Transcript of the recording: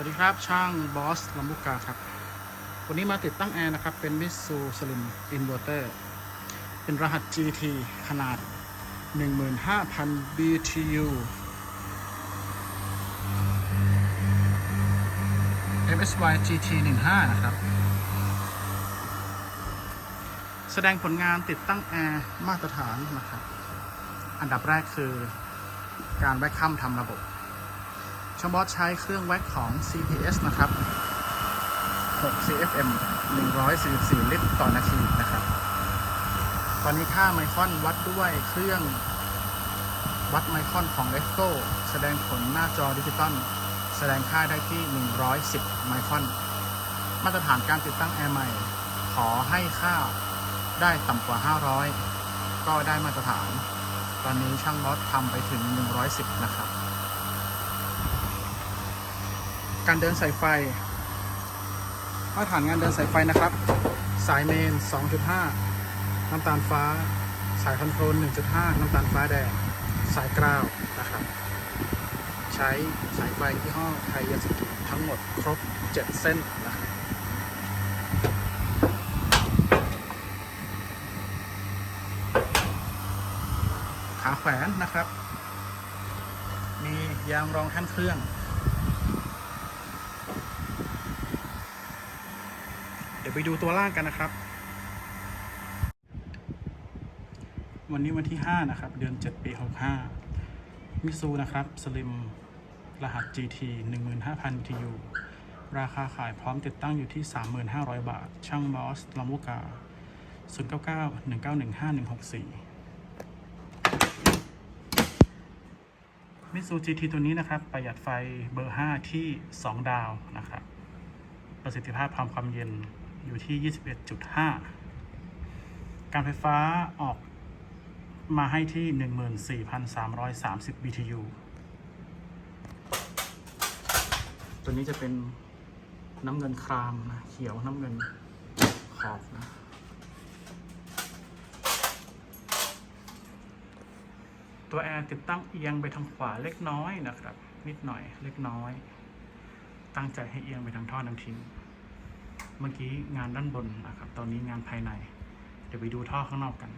วัสดีครับช่างบอสลำบุกาครับ วันนี้มาติดตั้งแอร์นะครับ เป็นมิสูสลิมอินเวอร์เตอร์เป็นรหัส GT ขนาด 15,000 BTU MSY GT 15นะครับ แสดงผลงานติดตั้งแอร์มาตรฐานนะครับ อันดับแรกคือการแวคคัมทำระบบ ชมบอสใช้เครื่องแว็กของ CPS นะครับ 6 CFM 144 ลิตรต่อนาทีนะครับ ตอนนี้ค่าไมครอนวัดด้วยเครื่องวัดไมครอนของ e c o แสดงผลหน้าจอดิจิตอลแสดงค่าได้ที่ 110 ไมครอน มาตรฐานการติดตั้งแอร์ใหม่ ขอให้ค่าได้ต่ำกว่า 500 ก็ได้มาตรฐาน ตอนนี้ช่างบอสทำไปถึง 110 นะครับ การเดินสายไฟ มาตรฐานงานเดินสายไฟนะครับ สายเมน 2.5 น้ำตาลฟ้า สายคอนโทรล 1.5 น้ำตาลฟ้าแดง สายกราวนะครับ ใช้สายไฟที่ห้อไทยาสกิทั้งหมดครบ 7 เส้นนะครับขาแขวนนะครับ มียางรองแท่นเครื่อง เดี๋ยว ไปดูตัวล่างกันนะครับ วันนี้วันที่ 5 นะครับ เดือน 7 ปี 65 มิซูนะครับสลิมรหัส GT 15,000 TU ราคาขายพร้อมติดตั้งอยู่ที่ 3,500 บาท ช่างมอสลำลูกกา 099 191 5164 มิซู GT ตัวนี้นะครับ ประหยัดไฟเบอร์ 5 ที่ 2 ดาวนะครับประสิทธิภาพความความเย็น อยู่ที่ 21.5 การไฟฟ้าออกมาให้ที่ 14,330 BTU ตัวนี้จะเป็นน้ำเงินครามนะเขียวน้ำเงินขอบนะตัวแอร์ติดตั้งเอียงไปทางขวาเล็กน้อยนะครับ นิดหน่อยเล็กน้อย ตั้งใจให้เอียงไปทางท่อน้ำทิ้ง เมื่อกี้งานด้านบนนะครับ ตอนนี้งานภายใน เดี๋ยวไปดูท่อข้างนอกกัน